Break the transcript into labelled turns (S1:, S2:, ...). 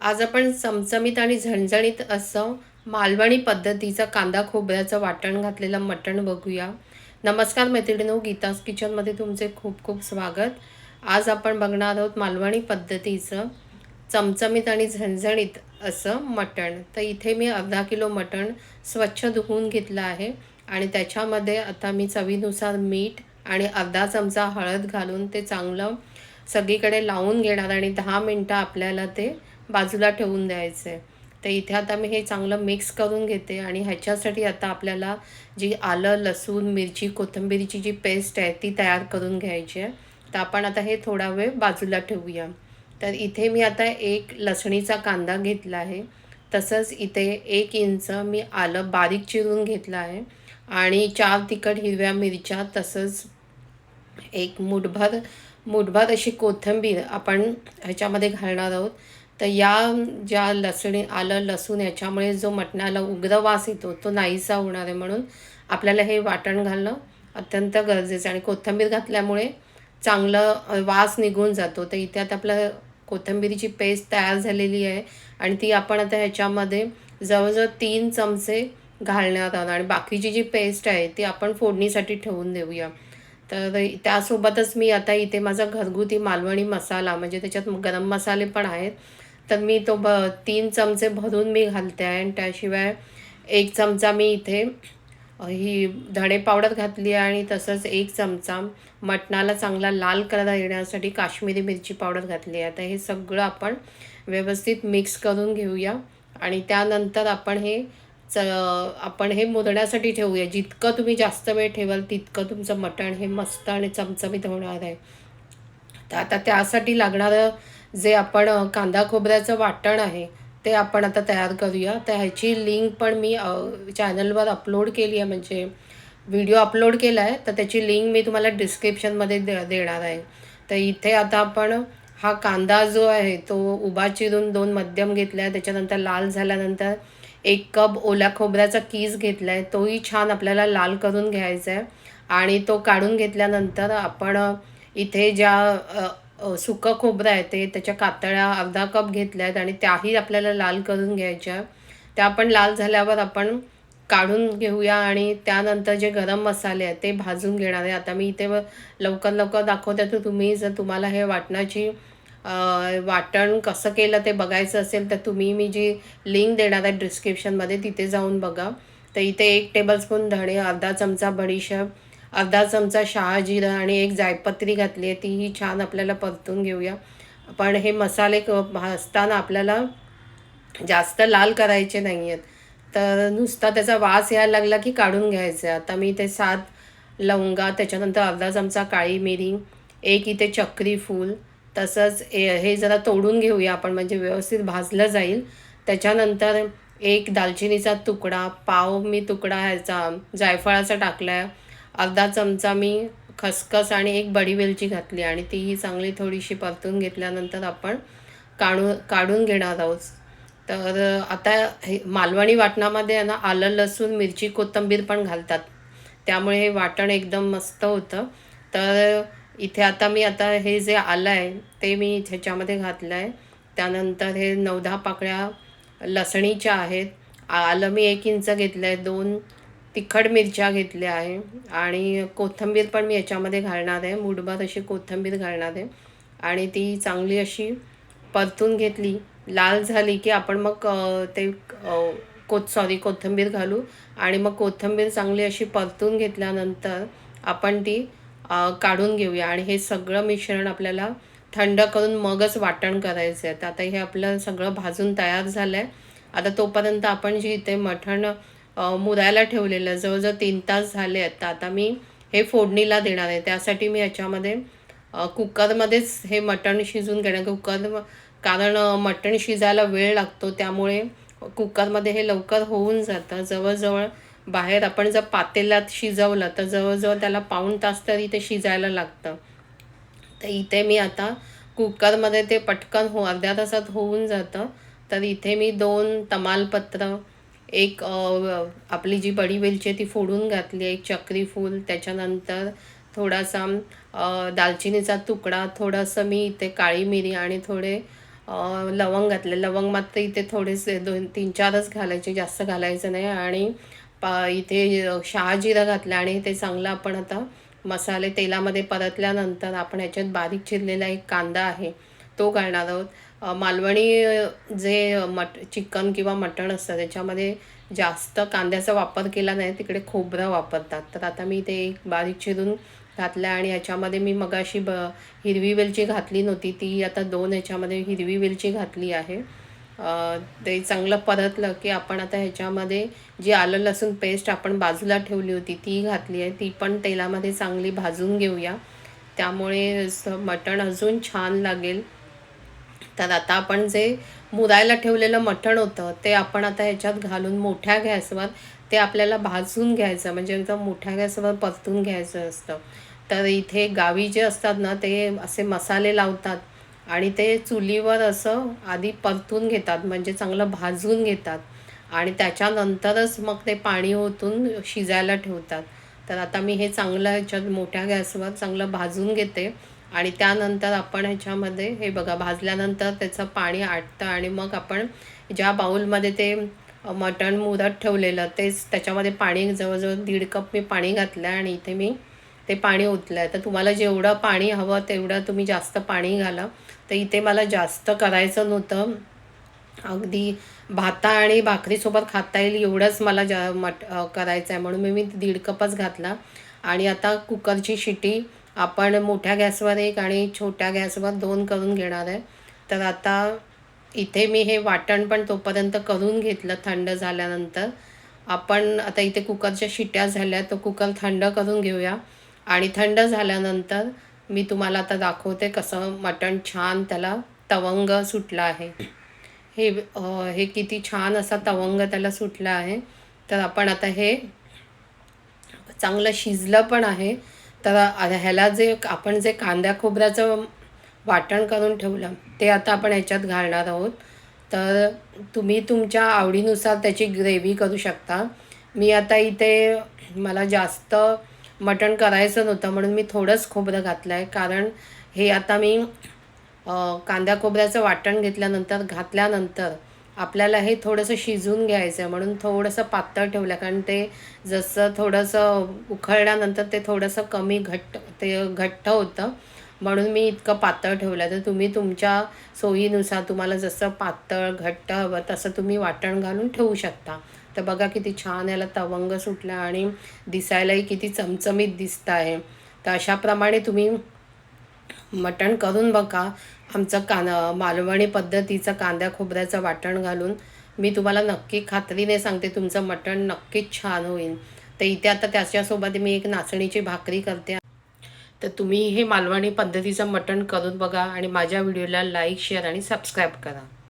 S1: आज आपण चमचमीत आणि झणझणीत असं मालवणी पद्धतीचं कांदा खोबऱ्याचं वाटण घातलेलं मटण बघूया. नमस्कार मैत्रिणीनो गीतास किचनमध्ये तुमचे खूप खूप स्वागत. आज आपण बघणार आहोत मालवणी पद्धतीचं चमचमीत आणि झणझणीत असं मटण. तर इथे मी अर्धा किलो मटण स्वच्छ धुवून घेतलं आहे आणि त्याच्यामध्ये आता मी चवीनुसार मीठ आणि अर्धा चमचा हळद घालून ते चांगलं सगळीकडे लावून घेणार आणि दहा मिनटं आपल्याला ते बाजूला ठेवून द्यायचं. आहे तर इथे आता मी हे चांगलं मिक्स करून घेते आणि ह्याच्यासाठी आता आपल्याला जी आलं लसूण मिरची कोथिंबीरीची जी पेस्ट आहे ती तयार करून घ्यायची आहे. तर आपण आता हे थोडा वेळ बाजूला ठेवूया. तर इथे मी आता एक लसणीचा कांदा घेतला आहे. तसंच इथे एक इंच मी आलं बारीक चिरून घेतलं आहे. आणि चार तिखट हिरव्या मिरच्या तसंच एक मुठभर मुठभर अशी कोथिंबीर आपण ह्याच्यामध्ये घालणार आहोत. तर या ज्या लसणी आलं लसूण याच्यामुळे जो मटणाला उग्र वास येतो तो नाहीसा होणार आहे म्हणून आपल्याला हे वाटण घालणं अत्यंत गरजेचं आणि कोथिंबीर घातल्यामुळे चांगलं वास निघून जातो. तर इथे आता आपलं कोथिंबीरीची पेस्ट तयार झालेली आहे आणि ती आपण आता ह्याच्यामध्ये जवळजवळ तीन चमचे घालण्यात आहोत आणि बाकीची जी पेस्ट आहे ती आपण फोडणीसाठी ठेवून देऊया. तर त्यासोबतच मी आता इथे माझा घरगुती मालवणी मसाला म्हणजे त्याच्यात गरम मसाले पण आहेत तर मी तो ब तीन चमचे भरून मी घालते आहे. आणि त्याशिवाय एक चमचा मी इथे ही धणे पावडर घातली आहे आणि तसंच एक चमचा मटणाला चांगला लाल कलर येण्यासाठी काश्मीरी मिरची पावडर घातली आहे. तर हे सगळं आपण व्यवस्थित मिक्स करून घेऊया. आणि त्यानंतर आपण हे च आपण हे मुरण्यासाठी ठेवूया. जितकं तुम्ही जास्त वेळ ठेवाल तितकं तुमचं मटण हे मस्त आणि चमचमीत होणार आहे. तर आता त्यासाठी लागणारं जे आपण कांदा खोबऱ्याचं वाटण आहे ते आपण आता तयार करूया. तर ह्याची लिंक पण मी चॅनलवर अपलोड केली आहे. म्हणजे व्हिडिओ अपलोड केला आहे तर त्याची लिंक मी तुम्हाला डिस्क्रिप्शनमध्ये दे देणार आहे. तर इथे आता आपण हा कांदा जो आहे तो उभा चिरून दोन मध्यम घेतला आहे. त्याच्यानंतर लाल झाल्यानंतर एक कप ओल्या खोबऱ्याचा कीस घेतला आहे. तोही छान आपल्याला लाल करून घ्यायचा आहे. आणि तो काढून घेतल्यानंतर आपण इथे ज्या सुकं खोबरं आहे ते त्याच्या कातळ्या अर्धा कप घेतल्या आहेत आणि त्याही आपल्याला लाल करून घ्यायच्या. त्या पण लाल झाल्यावर आपण काढून घेऊया आणि त्यानंतर जे गरम मसाले आहेत ते भाजून घेणार आहे. आता मी इथे लवकर लवकर दाखवते. तर तुम्ही जर तुम्हाला हे वाटणाची वाटण कसं केलं ते बघायचं असेल तर तुम्ही मी जी लिंक देणार आहे डिस्क्रिप्शनमध्ये तिथे जाऊन बघा. तर इथे एक टेबलस्पून धणे अर्धा चमचा बडीशेप अर्धा चमचा शहाजिरं आणि एक जायपत्री घातली आहे. तीही छान आपल्याला परतून घेऊया. पण हे मसाले क भाजताना आपल्याला जास्त लाल करायचे नाही आहेत तर नुसता त्याचा वास यायला लागला की काढून घ्यायचा आहे. आता मी ते सात लवंगा त्याच्यानंतर अर्धा चमचा काळी मिरी एक इथे चक्री फूल तसंच हे जरा तोडून घेऊया आपण म्हणजे व्यवस्थित भाजलं जाईल. त्याच्यानंतर एक दालचिनीचा तुकडा पाव मी तुकडा ह्याचा जायफळाचा टाकला आहे अर्धा चमचा मी खसखस आणि एक बडी वेलची घातली आणि तीही चांगली थोडीशी परतून घेतल्यानंतर आपण काढू काढून घेणार आहोत. तर आता हे मालवणी वाटणामध्ये आहे ना आलं लसूण मिरची कोथिंबीर पण घालतात. त्यामुळे हे वाटण एकदम मस्त होतं. तर इथे आता मी आता हे जे आलं आहे ते मी ह्याच्यामध्ये घातलं आहे. त्यानंतर हे नऊ दहा पाकळ्या लसणीच्या आहेत. आलं मी एक इंच घेतलं आहे दोन तिखट मिरच्या घेतल्या आहे. आणि कोथिंबीर पण मी याच्यामध्ये घालणार आहे. मुठभर अशी कोथिंबीर घालणार आहे. आणि ती चांगली अशी परतून घेतली. लाल झाली की आपण मग ते को सॉरी कोथिंबीर घालू. आणि मग कोथिंबीर चांगली अशी परतून घेतल्यानंतर आपण ती काढून घेऊया. आणि हे सगळं मिश्रण आपल्याला थंड करून मगच वाटण करायचं आहे. तर आता हे आपलं सगळं भाजून तयार झालं आहे आता तोपर्यंत आपण जी इथे मठण मुरायला ठेवलेलं जवळजवळ तीन तास झाले आहेत. तर आता मी हे फोडणीला देणार आहे. त्यासाठी मी याच्यामध्ये कुकरमध्येच हे मटण शिजून घेणार. कुकर कारण मटण शिजायला वेळ लागतो. त्यामुळे कुकरमध्ये हे लवकर होऊन जातं. जवळजवळ बाहेर आपण जर पातेल्यात शिजवलं तर जवळजवळ त्याला पाऊण तास तरी ते शिजायला लागतं. तर इथे मी आता कुकरमध्ये ते पटकन हो अर्ध्या तासात होऊन जातं. तर इथे मी दोन तमालपत्र एक आपली जी बडी वेलची ती फोडून घातली एक चक्री फूल. त्याच्यानंतर थोडासा दालचिनीचा तुकडा थोडंसं मी इथे काळी मिरी आणि थोडे लवंग घातले. लवंग मात्र इथे थोडेसे दोन तीन चारच घालायचे जास्त घालायचं नाही. आणि पा इथे शहाजिरं घातलं आणि ते चांगलं आपण आता मसाले तेलामध्ये परतल्यानंतर आपण ह्याच्यात बारीक चिरलेला एक कांदा आहे तो घालणार आहोत. मालवणी जे मट चिकन किंवा मटण असतं त्याच्यामध्ये जास्त कांद्याचा वापर केला नाही तिकडे खोबरं वापरतात. तर आता मी ते एक बारीक चिरून घातलं आणि ह्याच्यामध्ये मी मगाशी ब हिरवी वेलची घातली नव्हती ती आता दोन ह्याच्यामध्ये हिरवी वेलची घातली आहे. ते चांगलं परतलं की आपण आता ह्याच्यामध्ये जी आलं लसूण पेस्ट आपण बाजूला ठेवली होती ती घातली आहे. ती पण तेलामध्ये चांगली भाजून घेऊया. त्यामुळे मटण अजून छान लागेल. तर आता आपण जे मुरायला ठेवलेलं मटण होतं ते आपण आता ह्याच्यात घालून मोठ्या गॅसवर ते आपल्याला भाजून घ्यायचं म्हणजे एकदम मोठ्या गॅसवर परतून घ्यायचं असतं. तर इथे गावी जे असतात ना ते असे मसाले लावतात आणि ते चुलीवर असं आधी परतून घेतात म्हणजे चांगलं भाजून घेतात आणि त्याच्यानंतरच मग ते पाणी ओतून शिजायला ठेवतात. तर आता मी हे चांगलं ह्याच्यात मोठ्या गॅसवर चांगलं भाजून घेते. आणि त्यानंतर आपण ह्याच्यामध्ये हे बघा भाजल्यानंतर त्याचं पाणी आटतं आणि मग आपण ज्या बाऊलमध्ये ते मटण मुरत ठेवलेलं तेच त्याच्यामध्ये पाणी जवळजवळ दीड कप मी पाणी घातलं आहे आणि इथे मी ते पाणी ओतलं आहे तर तुम्हाला जेवढं पाणी हवं तेवढं तुम्ही जास्त पाणी घाला. तर इथे मला जास्त करायचं नव्हतं. अगदी भाता आणि भाकरीसोबत खाता येईल एवढंच मला जा मट करायचं आहे म्हणून मी मी दीड कपच घातला. आणि आता कुकरची शिटी आपण मोठ्या गॅसवर एक आणि छोट्या गॅसवर दोन करून घेणार आहे. तर आता इथे मी हे वाटण पण तोपर्यंत करून घेतलं थंड झाल्यानंतर. आपण आता इथे कुकरच्या शिट्या झाल्या तो कुकर थंड करून घेऊया. आणि थंड झाल्यानंतर मी तुम्हाला आता दाखवते कसं मटण छान त्याला तवंग सुटला आहे. हे हे किती छान असा तवंग त्याला सुटला आहे. तर आपण आता हे चांगलं शिजलं पण आहे. तर ह्याला जे आपण जे कांद्या खोबऱ्याचं वाटण करून ठेवलं ते आता आपण ह्याच्यात घालणार आहोत. तर तुम्ही तुमच्या आवडीनुसार त्याची ग्रेव्ही करू शकता. मी आता इथे मला जास्त मटण करायचं नव्हतं म्हणून मी थोडंच खोबरं घातलं आहे कारण हे आता मी कांदा खोबऱ्याचं वाटण घेतल्यानंतर घातल्यानंतर आपल्याला हे थोडंसं शिजून घ्यायचं आहे म्हणून थोडंसं पातळ ठेवलं कारण ते जसं थोडंसं उखळल्यानंतर ते थोडंसं कमी घट्ट ते घट्ट होतं. म्हणून मी इतकं पातळ ठेवलं. तर तुम्ही तुमच्या सोयीनुसार तुम्हाला जसं पातळ घट्ट हवं तसं तुम्ही वाटण घालून ठेवू शकता. तर बघा किती छान याला तवंग सुटला आणि दिसायलाही किती चमचमीत दिसत आहे. तर अशाप्रमाणे तुम्ही मटण करून बघा. आमचं कान मालवणी पद्धतीचं कांद्या खोबऱ्याचं वाटण घालून मी तुम्हाला नक्की खात्रीने सांगते तुमचं मटण नक्कीच छान होईल. तर इथे आता त्याच्यासोबत मी एक नाचणीची भाकरी करते. तर तुम्ही हे मालवणी पद्धतीचं मटण करून बघा आणि माझ्या व्हिडिओला लाईक शेअर आणि सबस्क्राईब करा.